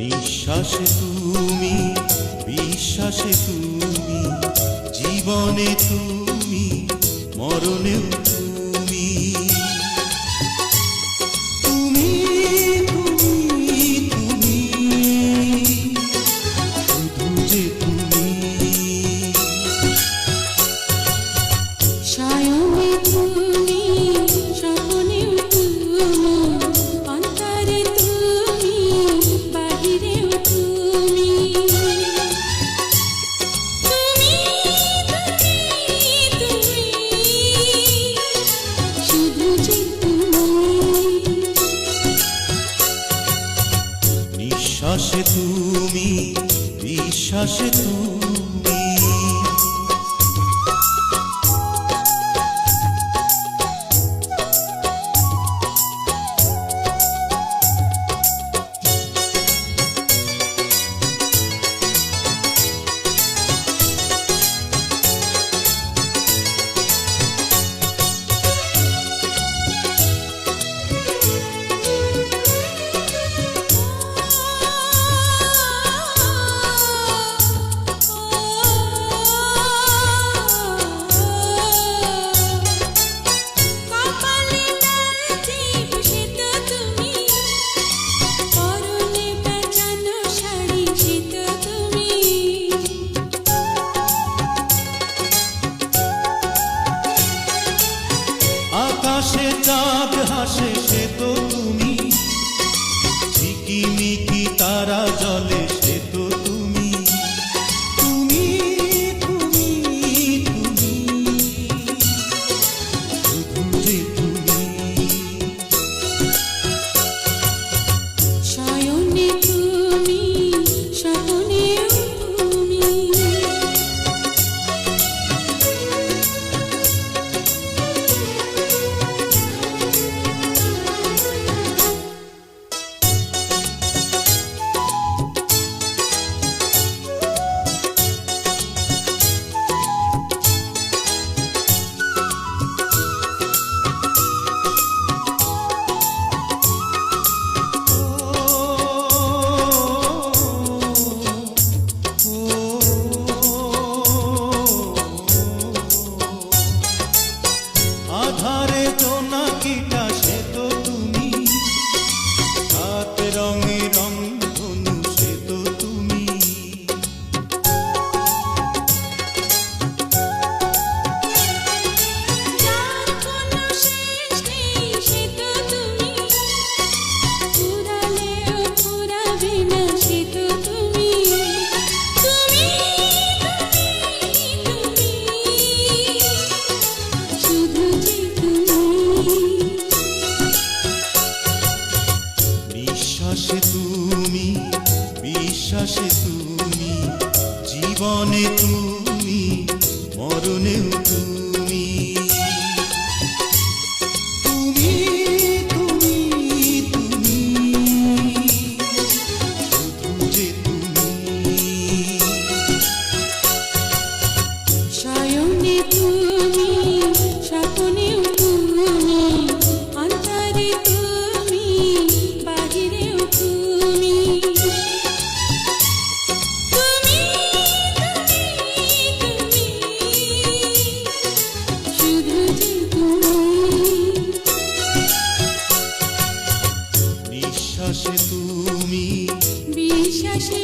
নিঃশ্বাসে তুমি, বিশ্বাসে তুমি, জীবনে তুমি, মরণেও তুমি। তুমি তুমি তুমি, শুধু যে তুমি। সায়নে তুমি তুমি বিশ্বাস তুমি। আকাশে চাঁদ হাসে সে তো তুমি। ঝিকিমিকি তারা জলে আকাশে তুমি জীবনে তুমি মরণেও তুমি। বিশ্বাসে তুমি। বিশ্বাসে